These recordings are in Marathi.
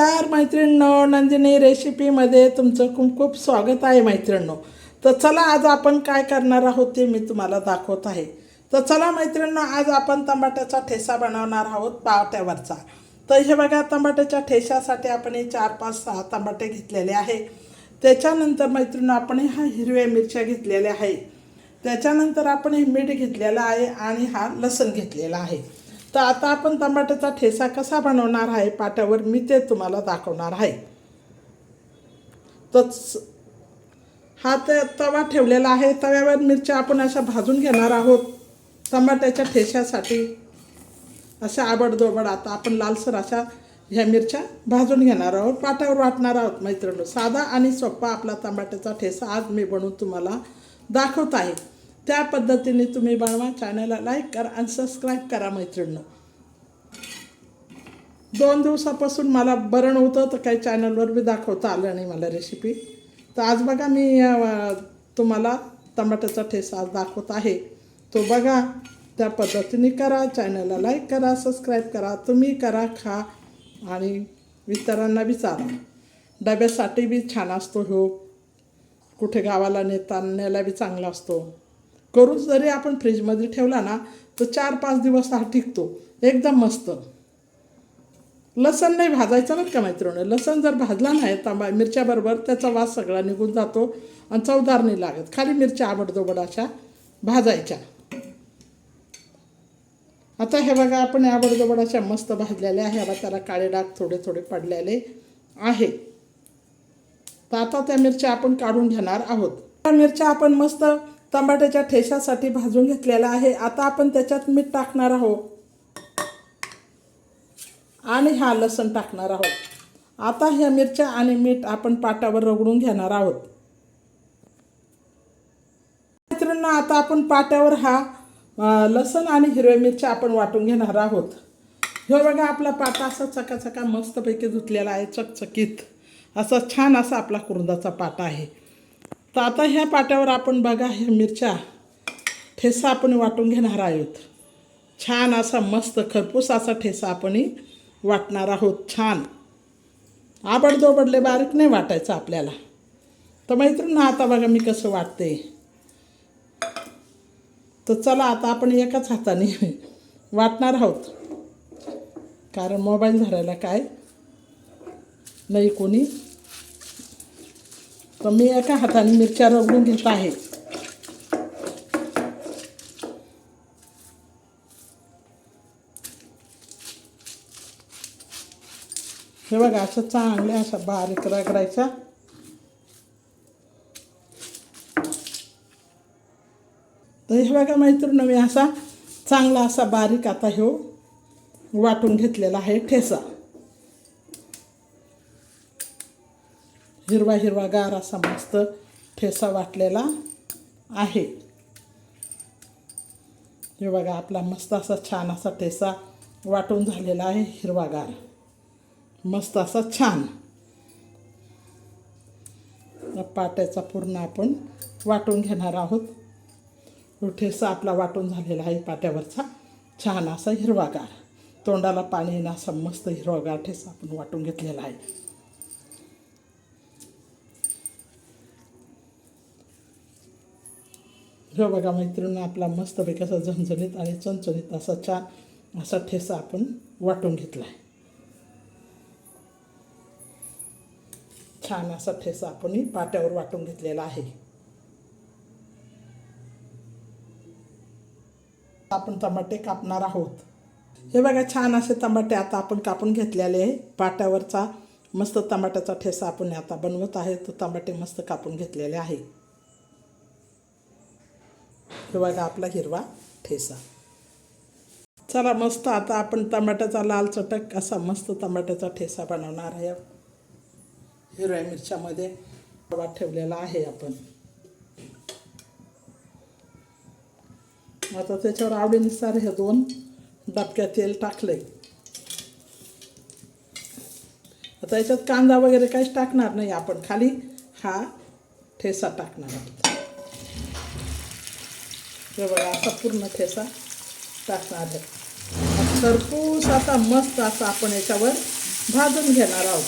नमस्कार मैत्रिणींनो नंदिनी रेसिपीमध्ये तुमचं खूप खूप स्वागत आहे मैत्रिणींनो. तर चला आज आपण काय करणार आहोत ते मी तुम्हाला दाखवत आहे. तर चला मैत्रिणींनो आज आपण टमाट्याचा ठेसा बनवणार आहोत पावट्यावरचा. तर हे बघा टमाट्याच्या ठेशासाठी आपण हे चार पाच सहा टमाटे घेतलेले आहे. त्याच्यानंतर मैत्रिणींनो आपण ह्या हिरव्या मिरच्या घेतलेल्या आहे. त्याच्यानंतर आपण हे मीठ घेतलेलं आहे आणि हा लसण घेतलेला आहे. तर आता आपण टमाट्याचा ठेसा कसा बनवणार आहे? पाट्यावर मी ते तुम्हाला दाखवणार आहे. तर हा ते तवा ठेवलेला आहे. तव्यावर मिरच्या आपण अशा भाजून घेणार आहोत. टमाट्याच्या ठेश्यासाठी अशा आबडदोबड आता आपण लालसर अशा ह्या मिरच्या भाजून घेणार आहोत. पाट्यावर वाटणार आहोत मैत्रिणी साधा आणि सोप्पा आपला टमाट्याचा ठेसा आज मी बनवून तुम्हाला दाखवत आहे. त्या पद्धतीने तुम्ही बनवा चॅनलला लाईक करा आणि सबस्क्राईब करा मैत्रिणींनो. दोन दिवसापासून मला बरं नव्हतं तर काही चॅनलवर बी दाखवता आलं नाही मला रेसिपी तर आज बघा मी तुम्हाला टमाट्याचा ठेसा आज दाखवत आहे. तो बघा त्या पद्धतीने करा चॅनलला लाईक करा सबस्क्राईब करा तुम्ही करा खा आणि इतरांना विचारा डब्यासाठी बी छान असतो हो. कुठे गावाला नेता नेला बी चांगला असतो. करून जरी आपण फ्रीजमध्ये ठेवला ना तर चार पाच दिवस हा टिकतो. एकदम मस्त. लसण नाही भाजायचं बरं का मैत्रिणी लसण जर भाजला नाही तांबा मिरच्याबरोबर त्याचा वास सगळा निघून जातो आणि चवदार नाही लागत. खाली मिरच्या आबडदोबड अशा भाजायच्या. आता हे बघा आपण आबडदोबड अशा मस्त भाजलेल्या आहे आता त्याला काळे डाग थोडे थोडे पडलेले आहे तर आता त्या मिरच्या आपण काढून घेणार आहोत. त्या मिरच्या आपण मस्त टमाट्याच्या ठेशासाठी भाजून घेतलेला आहे. आता आपण त्याच्यात मीठ टाकणार आहोत. आणि हा लसण टाकणार आहोत. आता ह्या मिरच्या आणि मीठ आपण पाटावर रगडून घेणार आहोत. मित्रांनो आता आपण पाट्यावर हा लसूण लसण आणि हिरव्या मिरच्या आपण वाटून घेणार आहोत. हे बघा आपला पाटा असा चकाचका मस्तपैकी धुतलेला आहे चकचकीत. असा छान असा आपला कुरुंदाचा पाटा आहे. तर आता ह्या पाट्यावर आपण बघा ह्या मिरच्या. ठेसा आपण वाटून घेणार आहोत. छान असा मस्त खरपूस असा ठेसा आपण वाटणार आहोत. छान. आबडदोबडले बारीक नाही वाटायचं आपल्याला. तर मैत्रिणी आता बघा मी कसं वाटते. तर चला आता आपण एकाच हाताने वाटणार आहोत. कारण मोबाईल धरायला काय? नाही कोणी. तर मी एका हाताने मिरच्या रगडून घेत आहे. हे बघा असं चांगले असा बारीक रगडायचा तर हे बघा मैत्रीण मी असा चांगला असा बारीक आता ह्यो वाटून घेतलेला आहे ठेसा हिरवा हिरवा गार असा मस्त ठेसा वाटलेला आहे. हे बघा आपला मस्त असा छान असा ठेसा वाटून झालेला आहे हिरवागार मस्त असा छान. या पाट्याचा पूर्ण आपण वाटून घेणार आहोत. ठेसा आपला वाटून झालेला आहे पाट्यावरचा. छान असा हिरवागार तोंडाला पाणी येणं असा मस्त हिरवागार ठेसा आपण वाटून घेतलेला आहे. हे बघा मैत्रिणी आपला मस्तपैकी असा झणझणीत आणि चणचणीत असा छान असा ठेसा आपण वाटून घेतला आहे छान असा ठेसा आपण पाट्यावर वाटून घेतलेला आहे. आपण टमाटे कापणार आहोत. हे बघा छान असे टमाटे आता आपण कापून घेतलेले आहे. पाट्यावरचा मस्त टमाट्याचा ठेसा आपण आता बनवत आहे. तो टमाटे मस्त कापून घेतलेले आहे. हे बघा आपला हिरवा ठेसा चला मस्त आता आपण टमाट्याचा लाल चटक असा मस्त टमाट्याचा ठेसा बनवणार आहे. हिरव्या मिरच्यामध्ये रवा ठेवलेला आहे आपण. आता त्याच्यावर आवडीनुसार हे दोन डबक्या तेल टाकले आता याच्यात कांदा वगैरे काहीच टाकणार नाही आपण खाली हा ठेसा टाकणार आहोत. हे बघा असा पूर्ण ठेसा टाकणार आहे. खरपूस असा मस्त असा आपण याच्यावर भाजून घेणार आहोत.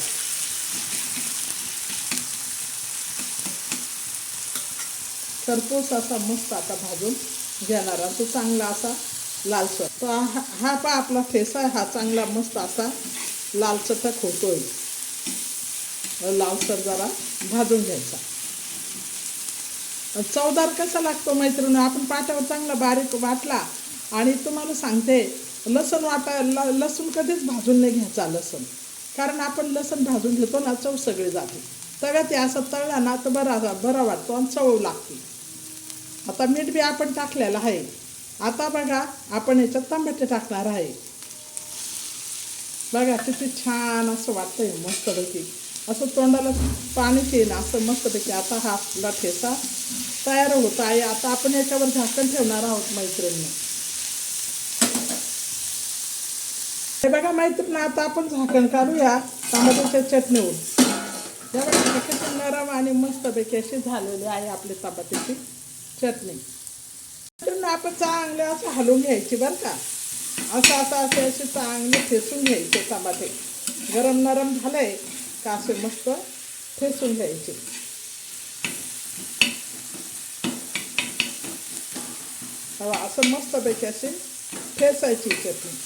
खरपूस असा मस्त आता भाजून घेणार तो चांगला असा लालसर. तो हा हा पा आपला ठेसा आहे हा चांगला मस्त असा लालचटक होतोय. लालसर जरा भाजून घ्यायचा. चवदार कसा लागतो मैत्रिणी आपण पाट्यावर चांगला बारीक वाटला आणि तुम्हाला सांगते लसूण वाटा ल लसूण कधीच भाजून नाही घ्यायचा लसूण. कारण आपण लसूण भाजून घेतो ना चव सगळी जाते. तव्यात असं तळला ना तर बरा बरा वाटतो आणि चव लागते. आता मीठ बी आपण टाकलेलं आहे. आता बघा आपण याच्यात टमाटे टाकणार आहे. बघा किती छान असं वाटतंय मस्तपैकी. असं तोंडाला पाणीच येईन असं मस्तपैकी आता हा आपला ठेसा तयार होत आहे. आता आपण याच्यावर झाकण ठेवणार आहोत मैत्रिणी हे बघा मैत्रिणी आता आपण झाकण काढूया टमाट्याच्या चटणीवर. हे बघा किती नरम आणि मस्तपैकी अशी झालेली आहे आपली टमाट्याची चटणी. चटणी आपण चांगले असं हलवून घ्यायची बरं का. असं असं असे असे चांगले ठेसून घ्यायचे टमाटे. गरम नरम झालंय. का असे मस्त ठेसून घ्यायचे. हवा असं मस्तपैकी असे ठेसायची चटणी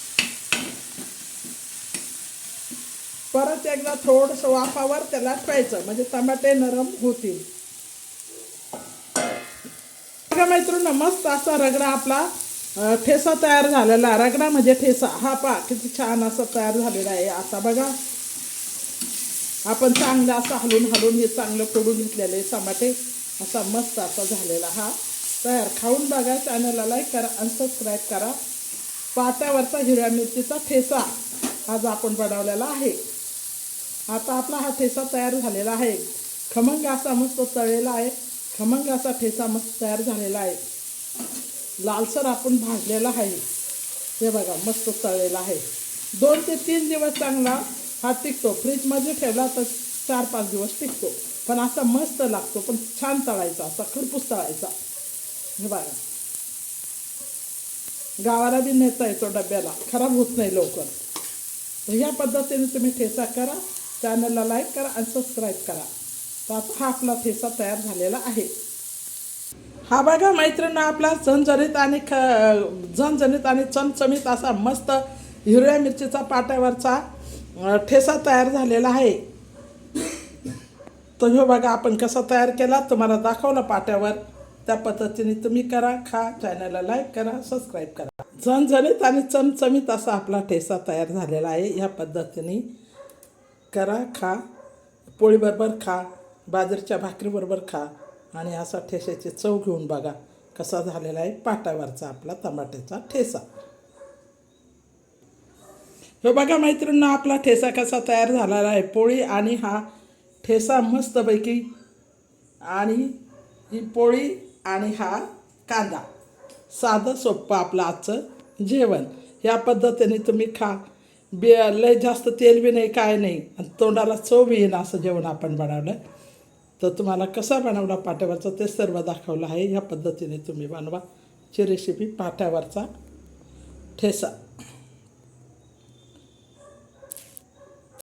परत एकदा थोडंसं वाफावर त्याला ठेवायचं म्हणजे टमाटे नरम होतील. बघा मस्त असा रगडा आपला ठेसा तयार झालेला. रगडा म्हणजे ठेसा हा पा किती छान असा तयार झालेला आहे. आता बघा आपण चांगलं असं हलून हलून हे चांगलं फोडून घेतलेलं आहे. टमाटे असा मस्त असा झालेला हा. तयार. खाऊन बघा चॅनलला लाईक करा आणि सबस्क्राईब करा. पाट्यावरचा हिरव्या मिरचीचा ठेसा आज आपण बनवलेला आहे. आता आपला हा ठेसा तयार झालेला आहे. खमंग असा मस्त तळलेला आहे. खमंग असा ठेसा मस्त तयार झालेला आहे. लालसर आपण भाजलेला आहे. हे बघा मस्त तळलेला आहे. दोन ते तीन दिवस चांगला हा टिकतो. फ्रीजमध्ये ठेवला तर चार पाच दिवस टिकतो. पण असा मस्त लागतो पण छान तळायचा असा खरपूस तळायचा. हे बघा. गावाला बी नेता येतो डब्याला. खराब होत नाही लवकर. तर ह्या पद्धतीने तुम्ही ठेचा करा चॅनलला लाईक करा आणि सबस्क्राईब करा. तर आता हा आपला ठेचा तयार झालेला आहे. हा बघा मैत्रिणी आपला झणझणीत आणि ख झणझणीत आणि चमचमीत असा मस्त हिरव्या मिरचीचा पाट्यावरचा ठेसा तयार झालेला आहे. तर ह्यो बघा आपण कसा तयार केला? तुम्हाला दाखवलं पाट्यावर. त्या पद्धतीने तुम्ही करा खा चॅनलला लाईक करा सबस्क्राईब करा. झणझणीत आणि चमचमीत असा आपला ठेसा तयार झालेला आहे. ह्या पद्धतीने करा खा. पोळीबरोबर खा. बाजरीच्या भाकरीबरोबर खा. आणि असा ठेस्याची चव घेऊन बघा कसा झालेला आहे पाटावरचा आपला टमाट्याचा ठेसा. हे बघा मैत्रिणींना आपला ठेसा कसा तयार झालेला आहे. पोळी आणि हा ठेसा मस्तपैकी आणि ही पोळी आणि हा कांदा. साधं सोप्पं आपलं आजचं जेवण. या पद्धतीने तुम्ही खा. बे लय जास्त तेल बी नाही काय नाही. आणि तोंडाला चव बी येईन असं जेवण आपण बनवलं. तर तुम्हाला कसा बनवला पाट्यावरचा ते सर्व दाखवलं आहे. ह्या पद्धतीने तुम्ही बनवा. ची रेसिपी पाट्यावरचा ठेसा.